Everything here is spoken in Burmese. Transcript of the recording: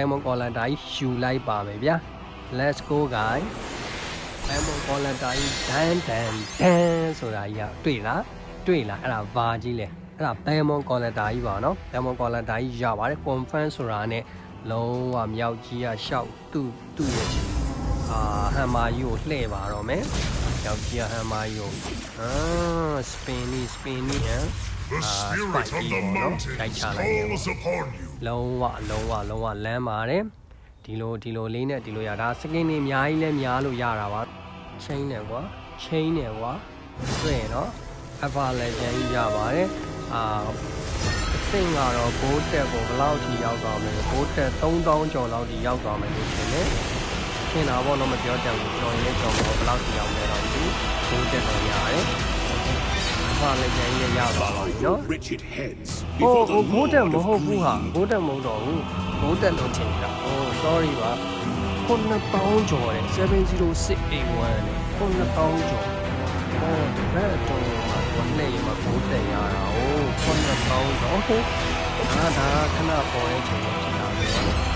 Diamond Collar တိုင်းယူလိုက်ပါမယ်ဗျာ Let's go guys Diamond Collar တိုင်းဒန်ဒန်ဒန်ဆိုတာကြီးကတွေ့လားတွေ့လားအဲ့ဒါဘာကြီးလဲအဲ့ဒါ Diamond Collar တိုင်းပါနော် Diamond Collar တိုင်းရပါတယ် confirm ဆိုတာနဲ့လုံးဝမြောက်ကြီးကရှောက်သူ့သူ့ရဲ့အာဟမ်မာကြီးကိုလှည့်ပါတော့မယ်မြောက်ကြီးကဟမ်မာကြီးကိုအာ spinny spinny ဟမ် The Ah, spirit spiky of the one, no? mountains Like challenge, calls upon you. လုံးဝလုံးဝလုံးဝလမ်းပါတယ်ဒီလိုဒီလိုလေးနဲ့ဒီလိုရတာစကင်းနေအများကြီးလဲများလို့ရတာပါချင်းနဲ့ကွာချင်းနဲ့ကွာတွေ့ရနော်အဖာလည်းကျန်ကြီးရပါတယ်အာအဆင့်ကတော့ဘိုးတက်ကိုဘယ်လောက်ထိရောက်သွားမလဲဘိုးတက်3000ကျော်လောက်ထိရောက်သွားမယ်လို့ထင်တယ်ထင်တာပေါ့တော့မပြောတတ်ဘူးကျော်ရင်လည်းကျော်မှာဘယ်လောက်ထိရောက်လဲတော့ဒီဘိုးတက်တော့ရတယ်အ ဖာလည်းကျန်ကြီးရသွားပါပြီနော် wretched heads ဟို before ဟို the ဘိုးတက် Lord မ of ဟုတ်ဘူးဟာ Greed. ဘိုးတက်မဟုတ်တော့ဘူးဘိုးတက်လို့ထင်တာဟို sorry ပါခုနှစ်ပေါင်းကျော်တယ်70681နဲ့ခုနှစ်ပေါင်းကျော်ဟိုဘယ်တော့မှဘာလဲရမှာဘိုးတက်ရတာဟိုခုနှစ်ပေါင်းကျော် okay ဒါဒါခဏပေါ်တဲ့ချိန်မှာဖြစ်တာပဲ